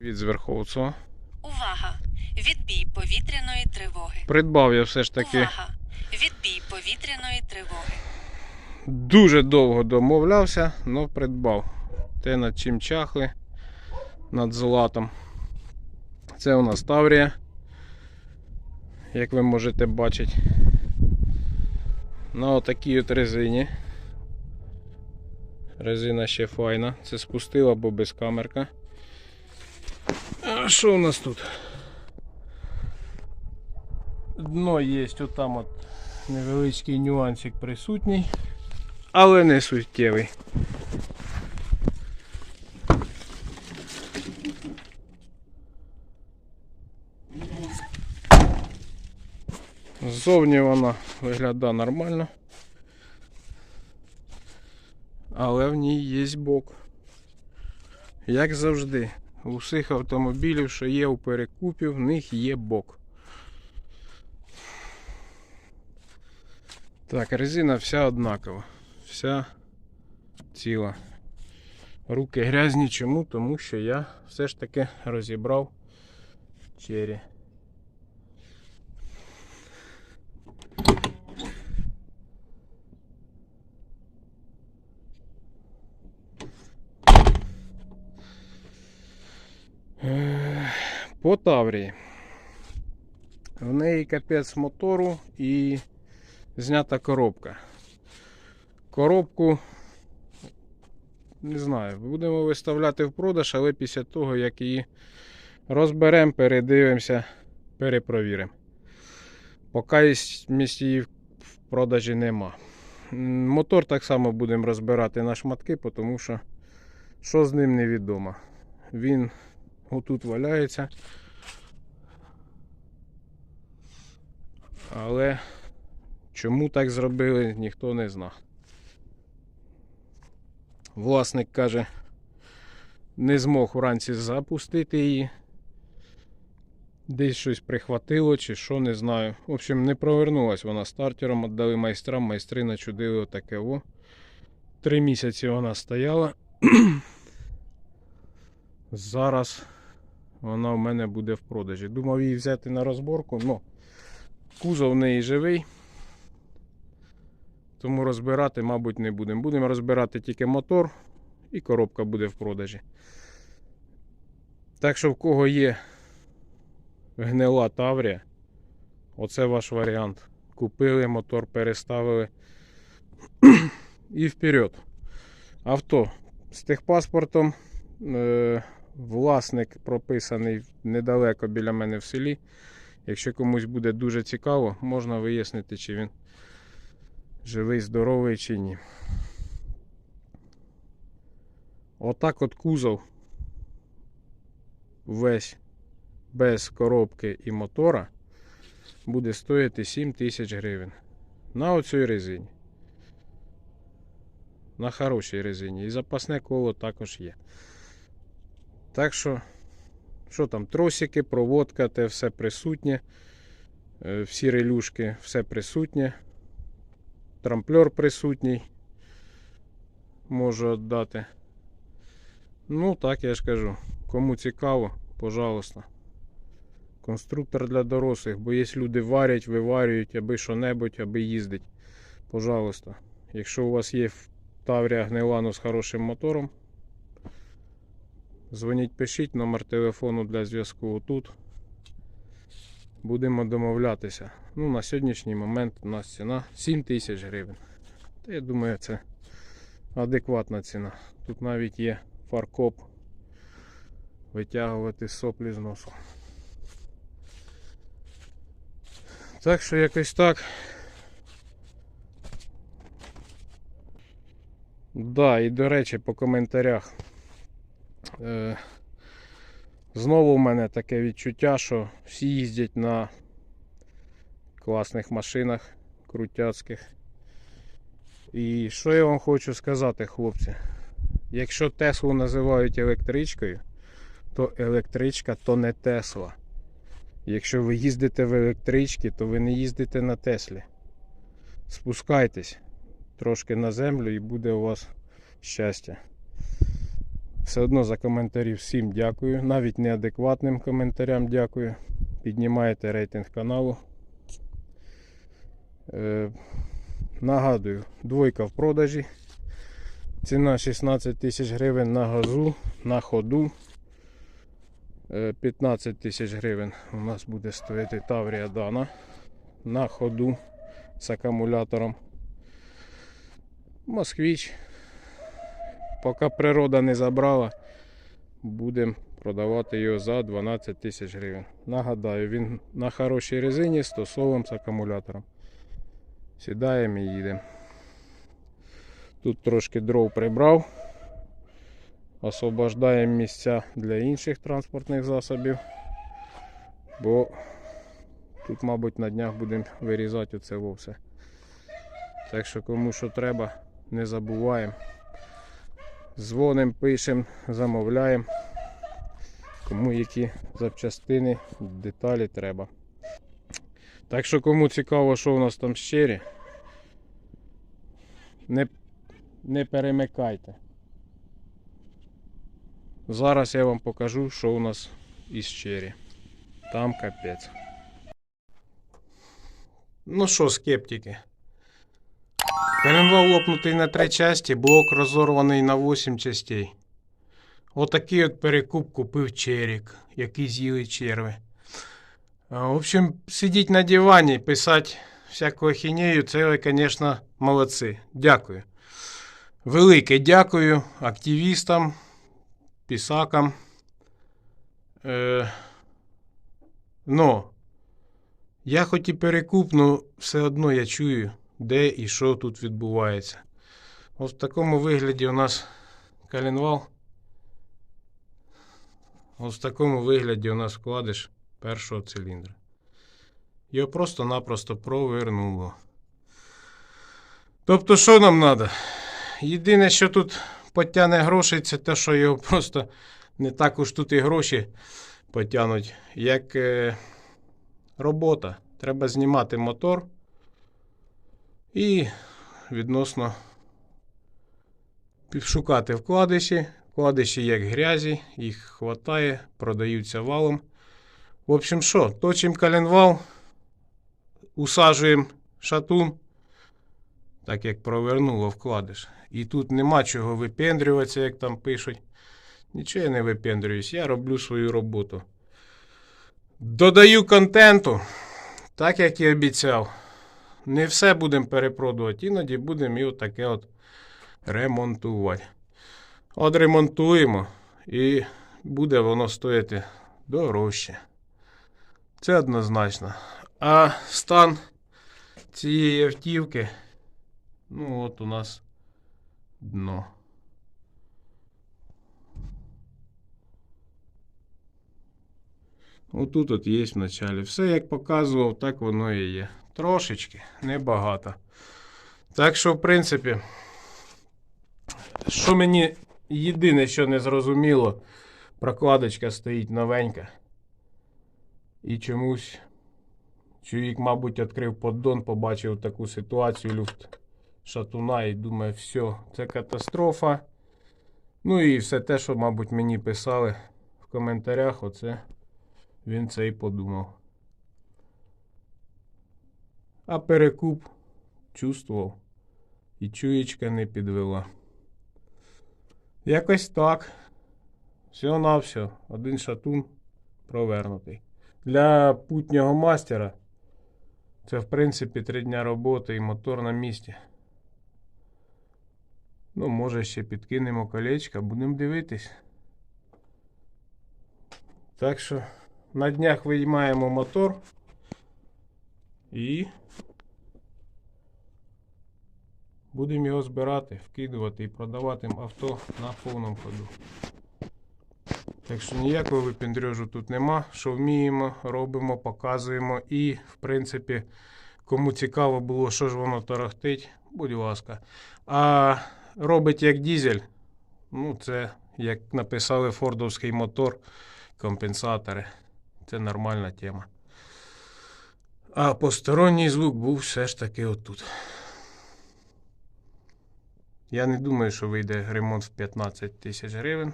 від зверховця. Увага! Відбій повітряної тривоги. Придбав я все ж таки Увага! Відбій повітряної тривоги. дуже довго домовлявся, але придбав. Те над чим чахли над златом. Це у нас Таврія. Як ви можете бачити. На отакій от резині. Резина ще файна. Це спустила, бо без камерка. А що у нас тут? Дно є отам от невеличкий нюансик присутній, але не суттєвий. Ззовні вона виглядає нормально. Але в ній є бок. Як завжди, у всіх автомобілів, що є у перекупі, в них є бок. Так, резина вся однакова. Вся ціла. Руки грязні. Чому? Тому що я все ж таки розібрав чері. Е, По Таврії. В неї капець мотору і знята коробка. Коробку, не знаю, будемо виставляти в продаж, але після того, як її розберемо, передивимося, перепровіримо. Поки місць її в продажі нема. Мотор так само будемо розбирати на шматки, тому що що з ним невідомо. Він отут валяється. Але чому так зробили, ніхто не зна. Власник каже, не змог вранці запустити її. Десь щось прихватило чи що, не знаю. В общем, не провернулась вона стартером, віддали майстрам, майстри начудили отаке о. Три місяці вона стояла. Зараз вона в мене буде в продажі. Думав її взяти на розборку, але кузов в неї живий. Тому розбирати, мабуть, не будемо. Будемо розбирати тільки мотор і коробка буде в продажі. Так що в кого є гнила Таврія, оце ваш варіант. Купили мотор, переставили і вперед. Авто з техпаспортом. Е, власник прописаний недалеко біля мене в селі. Якщо комусь буде дуже цікаво, можна вияснити, чи він живий, здоровий чи ні. Отак от кузов весь без коробки і мотора буде стоїти 7 тисяч гривень. На оцій резині. На хорошій резині. І запасне коло також є. Так що, що там, тросики, проводка, те все присутнє. Е, Всі релюшки, все присутнє. Трамплер присутній. Можу віддати. Ну, так я ж кажу. Кому цікаво, пожалуйста. Конструктор для дорослих, бо є люди варять, виварюють, аби що-небудь, аби їздить. Пожалуйста. Якщо у вас є Таврія Гнилану з хорошим мотором, дзвоніть, пишіть, номер телефону для зв'язку тут. Будемо домовлятися. Ну, на сьогоднішній момент у нас ціна 7 тисяч гривень. Та я думаю, це адекватна ціна. Тут навіть є фаркоп витягувати соплі з носу. Так що якось так. Да, і до речі, по коментарях. Е, знову в мене таке відчуття, що всі їздять на класних машинах крутяцьких. І що я вам хочу сказати, хлопці? Якщо Теслу називають електричкою, то електричка то не Тесла. Якщо ви їздите в електричці, то ви не їздите на Теслі. Спускайтесь трошки на землю і буде у вас щастя. Все одно за коментарі всім дякую. Навіть неадекватним коментарям дякую. Піднімаєте рейтинг каналу. Е, нагадую, двойка в продажі. Ціна 16 тисяч гривень на газу, на ходу. Е, 15 тисяч гривень у нас буде стояти Таврія Дана на ходу з акумулятором. Москвич. Поки природа не забрала, будемо продавати його за 12 тисяч гривень. Нагадаю, він на хорошій резині з тосовим з акумулятором. Сідаємо і їдемо. Тут трошки дров прибрав. Освобождаємо місця для інших транспортних засобів. Бо тут, мабуть, на днях будемо вирізати оце вовсе. Так що кому що треба, не забуваємо. Дзвонимо, пишемо, замовляємо. Кому які запчастини, деталі треба. Так що кому цікаво, що у нас там щирі, не, не перемикайте. Зараз я вам покажу, що у нас із щирі. Там капець. Ну що, скептики? Коленвал лопнутий на три часті, блок розорваний на 8 частей. Отакий от перекуп купив черік, який з'їли черви. В общем, сидіть на дивані, писати всяку ахінею, це ви, звісно, молодці. Дякую. Велике дякую активістам, писакам. Е, но я хоч і перекуп, но все одно я чую, де і що тут відбувається. Ось в такому вигляді у нас коленвал. Ось в такому вигляді у нас вкладиш першого циліндра. Його просто-напросто провернуло. Тобто, що нам треба? Єдине, що тут потягне грошей, це те, що його просто не так уж тут і гроші потягнуть, як е, робота. Треба знімати мотор і відносно шукати вкладиші. Вкладиші як грязі, їх хватає, продаються валом. В общем, що, точимо коленвал, усаджуємо шатун, так як провернуло вкладиш. І тут нема чого випендрюватися, як там пишуть. Нічого я не випендрююсь, я роблю свою роботу. Додаю контенту, так як і обіцяв. Не все будемо перепродувати, іноді будемо і отаке от ремонтувати. Отремонтуємо і буде воно стояти дорожче. Це однозначно. А стан цієї автівки, ну от у нас дно. Отут от є в началі. Все як показував, так воно і є. Трошечки, небагато. Так що, в принципі, що мені єдине, що не зрозуміло, прокладочка стоїть новенька. І чомусь чоловік, мабуть, відкрив поддон, побачив таку ситуацію люфт шатуна і думає, все, це катастрофа. Ну і все те, що, мабуть, мені писали в коментарях, оце він це і подумав. А перекуп чувствував. І чуєчка не підвела. Якось так. Всього на все. Один шатун провернутий. Для путнього мастера це, в принципі, три дня роботи і мотор на місці. Ну, може, ще підкинемо колечка, будемо дивитись. Так що на днях виймаємо мотор і будемо його збирати, вкидувати і продавати авто на повному ходу. Так що ніякого випендрежу тут нема. Що вміємо, робимо, показуємо. І, в принципі, кому цікаво було, що ж воно тарахтить, будь ласка. А робить як дізель, ну це, як написали фордовський мотор, компенсатори. Це нормальна тема. А посторонній звук був все ж таки отут. Я не думаю, що вийде ремонт в 15 тисяч гривень.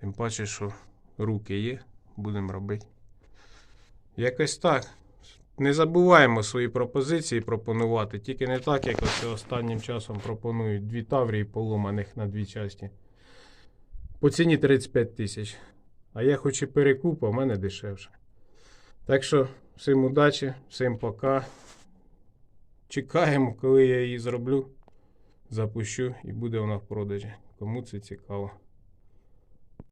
Тим паче, що руки є, будемо робити. Якось так. Не забуваємо свої пропозиції пропонувати, тільки не так, як ось останнім часом пропонують дві таврії поломаних на дві часті. По ціні 35 тисяч. А я хоч і перекуп, а в мене дешевше. Так що всім удачі, всім пока. Чекаємо, коли я її зроблю, запущу і буде вона в продажі. Кому це цікаво.